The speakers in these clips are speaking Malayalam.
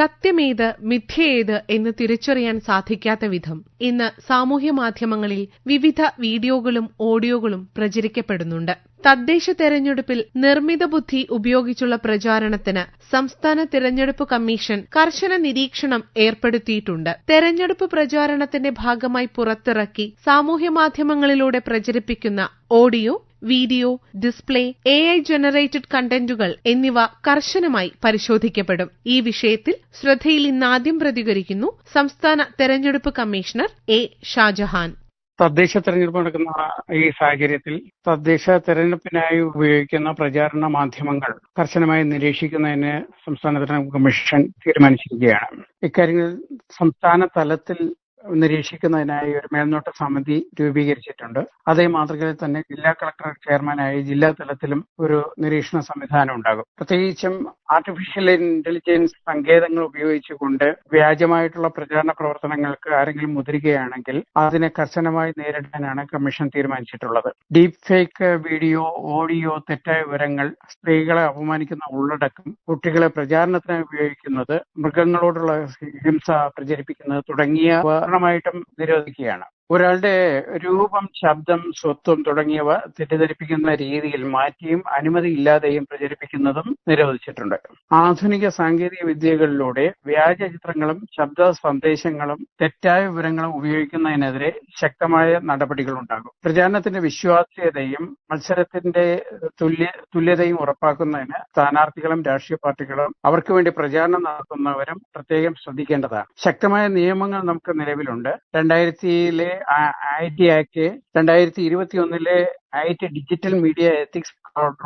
സത്യമേത് മിഥ്യയേത് എന്ന് തിരിച്ചറിയാൻ സാധിക്കാത്ത വിധം ഇന്ന് സാമൂഹ്യ മാധ്യമങ്ങളിൽ വിവിധ വീഡിയോകളും ഓഡിയോകളും പ്രചരിക്കപ്പെടുന്നുണ്ട്. തദ്ദേശ തെരഞ്ഞെടുപ്പിൽ നിർമ്മിത ബുദ്ധി ഉപയോഗിച്ചുള്ള പ്രചാരണത്തിന് സംസ്ഥാന തിരഞ്ഞെടുപ്പ് കമ്മീഷൻ കർശന നിരീക്ഷണം ഏർപ്പെടുത്തിയിട്ടുണ്ട്. തെരഞ്ഞെടുപ്പ് പ്രചാരണത്തിന്റെ ഭാഗമായി പുറത്തിറക്കി സാമൂഹ്യ മാധ്യമങ്ങളിലൂടെ പ്രചരിപ്പിക്കുന്ന audio video display A I generated കണ്ടന്റുകൾ എന്നിവ കർശനമായി പരിശോധിക്കപ്പെടും. ഈ വിഷയത്തിൽ ശ്രദ്ധയിൽ ഇന്നാദ്യം പ്രതികരിക്കുന്നു സംസ്ഥാന തെരഞ്ഞെടുപ്പ് കമ്മീഷണർ എ ഷാജഹാൻ. തദ്ദേശ തെരഞ്ഞെടുപ്പ് നടക്കുന്ന ഈ സാഹചര്യത്തിൽ തദ്ദേശ തെരഞ്ഞെടുപ്പിനായി ഉപയോഗിക്കുന്ന പ്രചാരണ മാധ്യമങ്ങൾ കർശനമായി നിരീക്ഷിക്കുന്നതിന് സംസ്ഥാന തെരഞ്ഞെടുപ്പ് കമ്മീഷൻ തീരുമാനിച്ചിരിക്കുകയാണ്. ഇക്കാര്യങ്ങൾ സംസ്ഥാന തലത്തിൽ നിരീക്ഷിക്കുന്നതിനായി ഒരു മേൽനോട്ട സമിതി രൂപീകരിച്ചിട്ടുണ്ട്. അതേ മാതൃകയിൽ തന്നെ ജില്ലാ കളക്ടർ ചെയർമാനായി ജില്ലാ തലത്തിലും ഒരു നിരീക്ഷണ സംവിധാനം ഉണ്ടാകും. പ്രത്യേകിച്ചും ആർട്ടിഫിഷ്യൽ ഇന്റലിജൻസ് സങ്കേതങ്ങൾ ഉപയോഗിച്ചുകൊണ്ട് വ്യാജമായിട്ടുള്ള പ്രചാരണ പ്രവർത്തനങ്ങൾക്ക് ആരെങ്കിലും മുതിരുകയാണെങ്കിൽ അതിനെ കർശനമായി നേരിടാനാണ് കമ്മീഷൻ തീരുമാനിച്ചിട്ടുള്ളത്. ഡീപ് ഫേക്ക് വീഡിയോ ഓഡിയോ തെറ്റായ വിവരങ്ങൾ സ്ത്രീകളെ അപമാനിക്കുന്ന ഉള്ളടക്കം കുട്ടികളെ പ്രചാരണത്തിനായി ഉപയോഗിക്കുന്നത് മൃഗങ്ങളോടുള്ള ഹിംസ പ്രചരിപ്പിക്കുന്നത് തുടങ്ങിയ പൂർണമായിട്ടും നിരോധിക്കുകയാണ്. ഒരാളുടെ രൂപം ശബ്ദം സ്വത്വം തുടങ്ങിയവ തെറ്റിദ്ധരിപ്പിക്കുന്ന രീതിയിൽ മാറ്റിയും അനുമതിയില്ലാതെയും പ്രചരിപ്പിക്കുന്നതും നിരോധിച്ചിട്ടുണ്ട്. ആധുനിക സാങ്കേതിക വിദ്യകളിലൂടെ വ്യാജ ചിത്രങ്ങളും ശബ്ദ സന്ദേശങ്ങളും തെറ്റായ വിവരങ്ങളും ഉപയോഗിക്കുന്നതിനെതിരെ ശക്തമായ നടപടികൾ ഉണ്ടാകും പ്രചാരണത്തിന്റെ വിശ്വാസ്യതയും മത്സരത്തിന്റെ തുല്യ തുല്യതയും ഉറപ്പാക്കുന്നതിന് സ്ഥാനാർത്ഥികളും രാഷ്ട്രീയ പാർട്ടികളും അവർക്ക് വേണ്ടി പ്രചാരണം നടത്തുന്നവരും പ്രത്യേകം ശ്രദ്ധിക്കേണ്ടതാണ്. ശക്തമായ നിയമങ്ങൾ നമുക്ക് നിലവിലുണ്ട്. രണ്ടായിരത്തിയിലെ ഐ ടി ആക്ട് രണ്ടായിരത്തി ഇരുപത്തി ഒന്നിലെ I T digital media ethics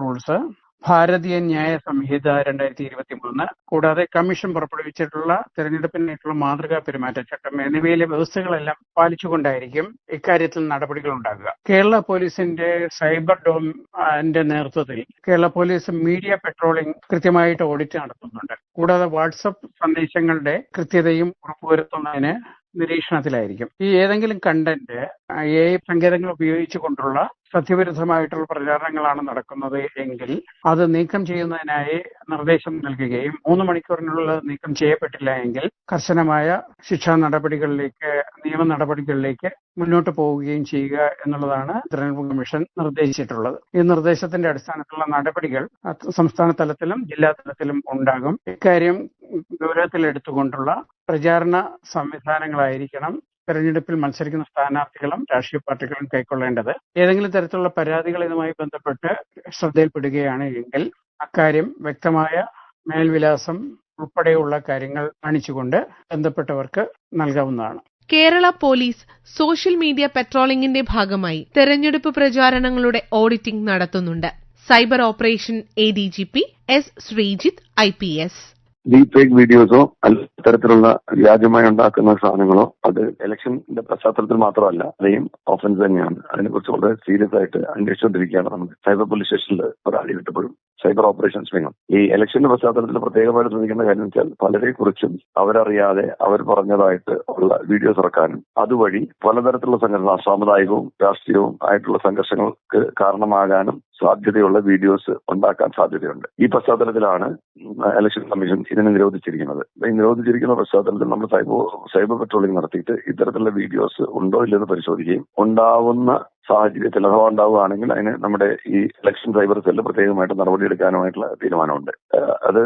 rules Bharatiya Nyaya Sanhita രണ്ടായിരത്തി ഇരുപത്തി മൂന്ന് കൂടാതെ കമ്മീഷൻ പുറപ്പെടുവിച്ചിട്ടുള്ള തെരഞ്ഞെടുപ്പിനായിട്ടുള്ള മാതൃകാ പെരുമാറ്റച്ചട്ടം എന്നിവയിലെ വ്യവസ്ഥകളെല്ലാം പാലിച്ചുകൊണ്ടായിരിക്കും ഇക്കാര്യത്തിൽ നടപടികൾ ഉണ്ടാകുക. കേരള പോലീസിന്റെ സൈബർ ഡോമിന്റെ നേതൃത്വത്തിൽ കേരള പോലീസ് മീഡിയ പെട്രോളിംഗ് കൃത്യമായിട്ട് ഓഡിറ്റ് നടത്തുന്നുണ്ട്. കൂടാതെ വാട്സപ്പ് സന്ദേശങ്ങളുടെ കൃത്യതയും ഉറപ്പുവരുത്തുന്നതിന് നിരീക്ഷണത്തിലായിരിക്കും. ഈ ഏതെങ്കിലും കണ്ടന്റ് എ ഐ സങ്കേതങ്ങൾ ഉപയോഗിച്ചുകൊണ്ടുള്ള സത്യവിരുദ്ധമായിട്ടുള്ള പ്രചാരണങ്ങളാണ് നടക്കുന്നത് എങ്കിൽ അത് നീക്കം ചെയ്യുന്നതിനായി നിർദ്ദേശം നൽകുകയും മൂന്ന് മണിക്കൂറിനുള്ളിൽ നീക്കം ചെയ്യപ്പെട്ടില്ല എങ്കിൽ കർശനമായ ശിക്ഷാ നടപടികളിലേക്ക് നിയമ നടപടികളിലേക്ക് മുന്നോട്ട് പോവുകയും ചെയ്യുക എന്നുള്ളതാണ് തെരഞ്ഞെടുപ്പ് കമ്മീഷൻ നിർദ്ദേശിച്ചിട്ടുള്ളത്. ഈ നിർദ്ദേശത്തിന്റെ അടിസ്ഥാനത്തിലുള്ള നടപടികൾ സംസ്ഥാന തലത്തിലും ജില്ലാ തലത്തിലും ഉണ്ടാകും. ഇക്കാര്യം ഗൗരവത്തിലെടുത്തുകൊണ്ടുള്ള പ്രചാരണ സംവിധാനങ്ങളായിരിക്കണം തെരഞ്ഞെടുപ്പിൽ മത്സരിക്കുന്ന സ്ഥാനാർത്ഥികളും രാഷ്ട്രീയ പാർട്ടികളും കൈക്കൊള്ളേണ്ടത്. ഏതെങ്കിലും തരത്തിലുള്ള പരാതികൾ ഇതുമായി ബന്ധപ്പെട്ട് ശ്രദ്ധയിൽപ്പെടുകയാണ് എങ്കിൽ അക്കാര്യം വ്യക്തമായ മേൽവിലാസം ഉൾപ്പെടെയുള്ള കാര്യങ്ങൾ കാണിച്ചുകൊണ്ട് ബന്ധപ്പെട്ടവർക്ക് നൽകാവുന്നതാണ്. കേരള പോലീസ് സോഷ്യൽ മീഡിയ പെട്രോളിംഗിന്റെ ഭാഗമായി തെരഞ്ഞെടുപ്പ് പ്രചാരണങ്ങളുടെ ഓഡിറ്റിംഗ് നടത്തുന്നുണ്ട്. Cyber operation A D G P S Sreejith I P S deep fake വീഡിയോസോ അത്തരത്തിലുള്ള വ്യാജമായി ഉണ്ടാക്കുന്ന സാധനങ്ങളോ അത് ഇലക്ഷന്റെ പശ്ചാത്തലത്തിൽ മാത്രമല്ല അതെയും ഓഫൻസ് തന്നെയാണ്. അതിനെക്കുറിച്ച് വളരെ സീരിയസ് ആയിട്ട് അന്വേഷിച്ചുകൊണ്ടിരിക്കുകയാണ് നമുക്ക്. സൈബർ പോലീസ് സ്റ്റേഷനിൽ ഒരാളി വിട്ടപ്പോഴും സൈബർ ഓപ്പറേഷൻസ് വിങ്ങും ഈ ഇലക്ഷന്റെ പശ്ചാത്തലത്തിൽ പ്രത്യേകമായിട്ട് ശ്രമിക്കേണ്ട കാര്യം വെച്ചാൽ പലരെ കുറിച്ചും അവരറിയാതെ അവർ പറഞ്ഞതായിട്ട് ഉള്ള വീഡിയോസ് ഇറക്കാനും അതുവഴി പലതരത്തിലുള്ള സംഘടന സാമുദായികവും രാഷ്ട്രീയവും ആയിട്ടുള്ള സംഘർഷങ്ങൾക്ക് കാരണമാകാനും സാധ്യതയുള്ള വീഡിയോസ് ഉണ്ടാക്കാൻ സാധ്യതയുണ്ട്. ഈ പശ്ചാത്തലത്തിലാണ് ഇലക്ഷൻ കമ്മീഷൻ ഇതിനെ നിരോധിച്ചിരിക്കുന്നത്. ഈ നിരോധിച്ചിരിക്കുന്ന പശ്ചാത്തലത്തിൽ നമ്മൾ സൈബർ സൈബർ പെട്രോളിംഗ് നടത്തിയിട്ട് ഇത്തരത്തിലുള്ള വീഡിയോസ് ഉണ്ടോ ഇല്ലെന്ന് പരിശോധിക്കുകയും ഉണ്ടാവുന്ന സാഹചര്യത്തിൽ അഥവാ ഉണ്ടാവുകയാണെങ്കിൽ അതിന് നമ്മുടെ ഈ ഇലക്ഷൻ സൈബർ സെല്ല് പ്രത്യേകമായിട്ട് നടപടിയെടുക്കാനുമായിട്ടുള്ള തീരുമാനമുണ്ട്. അത്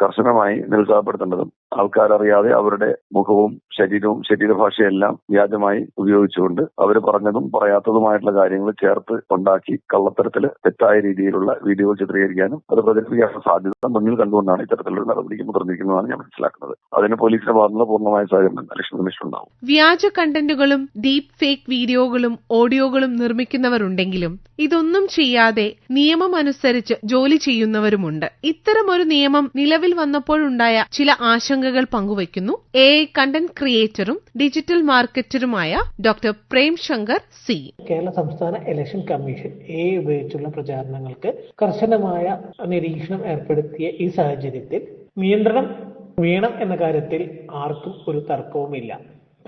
കർശനമായി നിരുത്സാഹപ്പെടുത്തേണ്ടതും ആൾക്കാരറിയാതെ അവരുടെ മുഖവും ശരീരവും ശരീരഭാഷയെല്ലാം വ്യാജമായി ഉപയോഗിച്ചുകൊണ്ട് അവർ പറഞ്ഞതും പറയാത്തതുമായിട്ടുള്ള കാര്യങ്ങൾ ചേർത്ത് ഉണ്ടാക്കി കള്ളത്തരത്തിൽ തെറ്റായ രീതിയിലുള്ള വീഡിയോകൾ ചിത്രീകരിക്കാനും അത് പ്രചരിപ്പിക്കാനുള്ള സാധ്യത മുന്നിൽ കണ്ടുകൊണ്ടാണ് ഇത്തരത്തിലുള്ള നടപടിക്ക് മുതിർന്നിരിക്കുന്നതാണ് ഞാൻ മനസ്സിലാക്കുന്നത്. അതിന് പോലീസിന്റെ ഭാഗത്തുനിന്ന് പൂർണമായ സഹകരണം ഇലക്ഷൻ കമ്മീഷൻ ഉണ്ടാവും. വ്യാജ കണ്ടന്റുകളും ഡീപ് ഫേക്ക് വീഡിയോകളും ഓഡിയോകളും നിർമ്മിക്കുന്നവരുണ്ടെങ്കിലും ഇതൊന്നും ചെയ്യാതെ നിയമം അനുസരിച്ച് ജോലി ചെയ്യുന്നവരുമുണ്ട്. ഇത്തരമൊരു നിയമം നിലവിൽ വന്നപ്പോഴുണ്ടായ ചില ആശങ്കകൾ പങ്കുവയ്ക്കുന്നു. എ കണ്ടന്റ് ക്രിയേറ്ററും ഡിജിറ്റൽ മാർക്കറ്ററുമായ ഡോക്ടർ പ്രേം ശങ്കർ സി. കേരള സംസ്ഥാന ഇലക്ഷൻ കമ്മീഷൻ എ ഉപയോഗിച്ചുള്ള പ്രചാരണങ്ങൾക്ക് കർശനമായ നിരീക്ഷണം ഏർപ്പെടുത്തിയ ഈ സാഹചര്യത്തിൽ നിയന്ത്രണം വേണം എന്ന കാര്യത്തിൽ ആർക്കും ഒരു തർക്കവുമില്ല.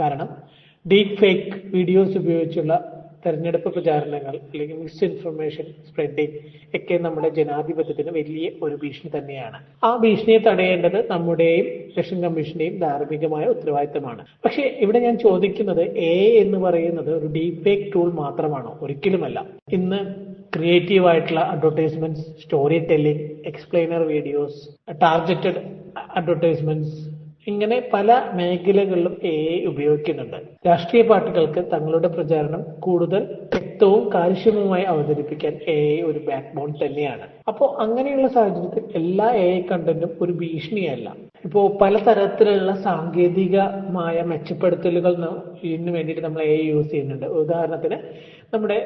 കാരണം ഡീപ് ഫേക്ക് വീഡിയോസ് ഉപയോഗിച്ചുള്ള തെരഞ്ഞെടുപ്പ് പ്രചാരണങ്ങൾ അല്ലെങ്കിൽ മിസ് ഇൻഫർമേഷൻ സ്പ്രെഡിംഗ് ഒക്കെ നമ്മുടെ ജനാധിപത്യത്തിന് വലിയ ഒരു ഭീഷണി തന്നെയാണ്. ആ ഭീഷണിയെ തടയേണ്ടത് നമ്മുടെയും ഇലക്ഷൻ കമ്മീഷന്റെയും ധാർമ്മികമായ ഉത്തരവാദിത്തമാണ്. പക്ഷേ ഇവിടെ ഞാൻ ചോദിക്കുന്നത് എ എന്ന് പറയുന്നത് ഒരു ഡീപ് ഫേക്ക് ടൂൾ മാത്രമാണോ? ഒരിക്കലുമല്ല. ഇന്ന് ക്രിയേറ്റീവ് ആയിട്ടുള്ള advertisements storytelling explainer videos targeted advertisements ഇങ്ങനെ പല മേഖലകളിലും എ ഐ ഉപയോഗിക്കുന്നുണ്ട്. രാഷ്ട്രീയ പാർട്ടികൾക്ക് തങ്ങളുടെ പ്രചാരണം കൂടുതൽ വ്യക്തവും കാര്യക്ഷമവുമായി അവതരിപ്പിക്കാൻ എ ഐ ഒരു ബാക്ക് ബോൺ തന്നെയാണ്. അപ്പോൾ അങ്ങനെയുള്ള സാഹചര്യത്തിൽ എല്ലാ എ ഐ കണ്ടന്റും ഒരു ഭീഷണിയല്ല. ഇപ്പോൾ പലതരത്തിലുള്ള സാങ്കേതികമായ മെച്ചപ്പെടുത്തലുകൾ ഇതിനു വേണ്ടിയിട്ട് നമ്മൾ എ ഐ യൂസ് ചെയ്യുന്നുണ്ട്. ഉദാഹരണത്തിന് നമ്മുടെ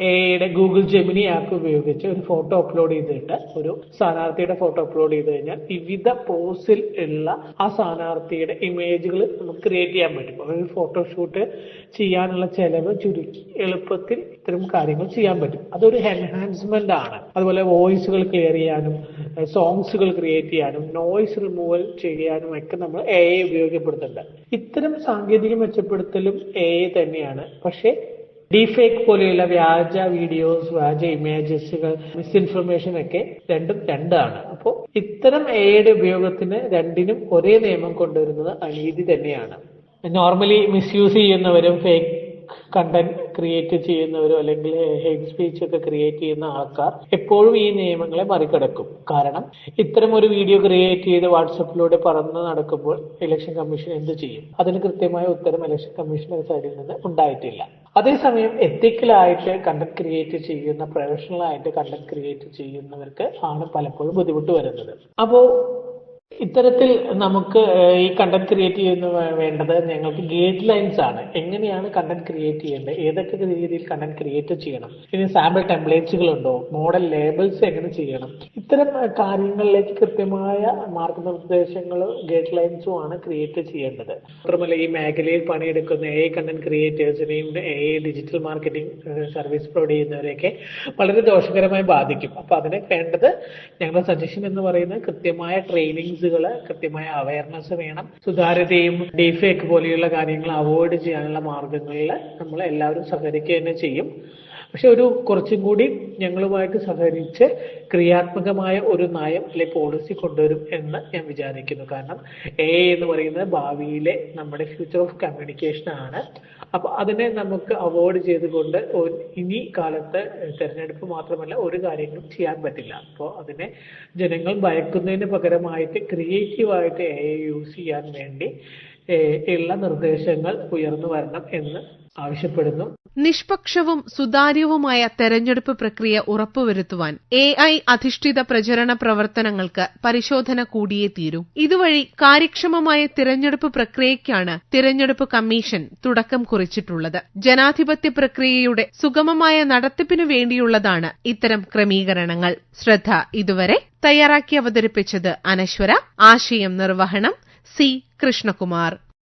എയുടെ ഗൂഗിൾ ജെമിനി ആപ്പ് ഉപയോഗിച്ച് ഒരു ഫോട്ടോ അപ്ലോഡ് ചെയ്തിട്ട് ഒരു സ്ഥാനാർത്ഥിയുടെ ഫോട്ടോ അപ്ലോഡ് ചെയ്ത് കഴിഞ്ഞാൽ വിവിധ പോസിൽ ഉള്ള ആ സ്ഥാനാർത്ഥിയുടെ ഇമേജുകൾ നമുക്ക് ക്രിയേറ്റ് ചെയ്യാൻ പറ്റും. ഒരു ഫോട്ടോഷൂട്ട് ചെയ്യാനുള്ള ചെലവ് ചുരുക്കി എളുപ്പത്തിൽ ഇത്തരം കാര്യങ്ങൾ ചെയ്യാൻ പറ്റും. അതൊരു എൻഹാൻസ്മെന്റ് ആണ്. അതുപോലെ വോയിസുകൾ ക്ലിയർ ചെയ്യാനും സോങ്സുകൾ ക്രിയേറ്റ് ചെയ്യാനും നോയിസ് റിമൂവൽ ചെയ്യാനും ഒക്കെ നമ്മൾ എ ഉപയോഗപ്പെടുത്തുന്നുണ്ട് ഇത്തരം സാങ്കേതിക മെച്ചപ്പെടുത്തലും എ തന്നെയാണ്. പക്ഷേ ഡീഫേക്ക് പോലെയുള്ള വ്യാജ വീഡിയോസ് വ്യാജ ഇമേജസുകൾ മിസ്ഇൻഫർമേഷൻ ഒക്കെ രണ്ടും രണ്ടാണ്. അപ്പോൾ ഇത്തരം എയുടെ ഉപയോഗത്തിന് രണ്ടിനും ഒരേ നിയമം കൊണ്ടുവരുന്നത് അനീതി തന്നെയാണ്. നോർമലി മിസ്യൂസ് ചെയ്യുന്നവരും ഫേക്ക് കണ്ടന്റ് ക്രിയേറ്റ് ചെയ്യുന്നവരോ അല്ലെങ്കിൽ ഹെയ്റ്റ് സ്പീച്ച് ഒക്കെ ക്രിയേറ്റ് ചെയ്യുന്ന ആൾക്കാർ എപ്പോഴും ഈ നിയമങ്ങളെ മറികടക്കും. കാരണം ഇത്തരം ഒരു വീഡിയോ ക്രിയേറ്റ് ചെയ്ത് വാട്സപ്പിലൂടെ പറന്ന് നടക്കുമ്പോൾ ഇലക്ഷൻ കമ്മീഷൻ എന്ത് ചെയ്യും? അതിന് കൃത്യമായ ഉത്തരം ഇലക്ഷൻ കമ്മീഷന്റെ സൈഡിൽ നിന്ന് ഉണ്ടായിട്ടില്ല. അതേസമയം എത്തിക്കലായിട്ട് കണ്ടന്റ് ക്രിയേറ്റ് ചെയ്യുന്ന പ്രൊഫഷണൽ ആയിട്ട് കണ്ടന്റ് ക്രിയേറ്റ് ചെയ്യുന്നവർക്ക് ആണ് പലപ്പോഴും ബുദ്ധിമുട്ട് വരുന്നത്. അപ്പോ ഇത്തരത്തിൽ നമുക്ക് ഈ കണ്ടന്റ് ക്രിയേറ്റ് ചെയ്യുന്ന വേണ്ടത് ഞങ്ങൾക്ക് ഗൈഡ് ലൈൻസ് ആണ്. എങ്ങനെയാണ് കണ്ടന്റ് ക്രിയേറ്റ് ചെയ്യേണ്ടത്? ഏതൊക്കെ രീതിയിൽ കണ്ടന്റ് ക്രിയേറ്റ് ചെയ്യണം? ഇനി സാമ്പിൾ ടെംപ്ലേറ്റ്സുകൾ ഉണ്ടോ മോഡൽ ലേബിൾസ് എങ്ങനെ ചെയ്യണം? ഇത്തരം കാര്യങ്ങളിലേക്ക് കൃത്യമായ മാർഗനിർദ്ദേശങ്ങളും ഗൈഡ് ലൈൻസും ആണ് ക്രിയേറ്റ് ചെയ്യേണ്ടത്. മാത്രമല്ല ഈ മേഖലയിൽ പണിയെടുക്കുന്ന a content ക്രിയേറ്റേഴ്സിനെയും a digital marketing service provide ചെയ്യുന്നവരെയൊക്കെ വളരെ ദോഷകരമായി ബാധിക്കും. അപ്പൊ അതിനെ വേണ്ടത് ഞങ്ങളുടെ സജഷൻ എന്ന് പറയുന്നത് കൃത്യമായ ട്രെയിനിങ്സുകൾ കൃത്യമായ അവയർനെസ് വേണം. സുതാര്യതയും ഡീഫേക്ക് പോലെയുള്ള കാര്യങ്ങൾ അവോയ്ഡ് ചെയ്യാനുള്ള മാർഗങ്ങളിൽ നമ്മൾ എല്ലാവരും സഹകരിക്കുക തന്നെ ചെയ്യും. പക്ഷെ ഒരു കുറച്ചും കൂടി ഞങ്ങളുമായിട്ട് സഹകരിച്ച് ക്രിയാത്മകമായ ഒരു നയം അല്ലെ പോളിസി കൊണ്ടുവരും എന്ന് ഞാൻ വിചാരിക്കുന്നു. കാരണം എ എന്ന് പറയുന്നത് ഭാവിയിലെ നമ്മുടെ ഫ്യൂച്ചർ ഓഫ് കമ്മ്യൂണിക്കേഷൻ ആണ്. അപ്പൊ അതിനെ നമുക്ക് അവോയ്ഡ് ചെയ്തുകൊണ്ട് ഇനി കാലത്ത് തെരഞ്ഞെടുപ്പ് മാത്രമല്ല ഒരു കാര്യങ്ങളും ചെയ്യാൻ പറ്റില്ല. അപ്പോൾ അതിനെ ജനങ്ങൾ ഭയക്കുന്നതിന് പകരമായിട്ട് ക്രിയേറ്റീവായിട്ട് എ യൂസ് ചെയ്യാൻ വേണ്ടി ഉള്ള നിർദ്ദേശങ്ങൾ ഉയർന്നു വരണം എന്ന് ആവശ്യപ്പെടുന്നു. നിഷ്പക്ഷവും സുതാര്യവുമായ തെരഞ്ഞെടുപ്പ് പ്രക്രിയ ഉറപ്പുവരുത്തുവാൻ എ ഐ അധിഷ്ഠിത പ്രചരണ പ്രവർത്തനങ്ങൾക്ക് പരിശോധന കൂടിയേ തീരൂ. ഇതുവഴി കാര്യക്ഷമമായ തിരഞ്ഞെടുപ്പ് പ്രക്രിയയ്ക്കാണ് തിരഞ്ഞെടുപ്പ് കമ്മീഷൻ തുടക്കം കുറിച്ചിട്ടുള്ളത്. ജനാധിപത്യ പ്രക്രിയയുടെ സുഗമമായ നടത്തിപ്പിനു വേണ്ടിയുള്ളതാണ് ഇത്തരം ക്രമീകരണങ്ങൾ. ശ്രദ്ധ ഇതുവരെ തയ്യാറാക്കി അവതരിപ്പിച്ചത് അനശ്വര. ആശയം നിർവഹണം സി കൃഷ്ണകുമാർ.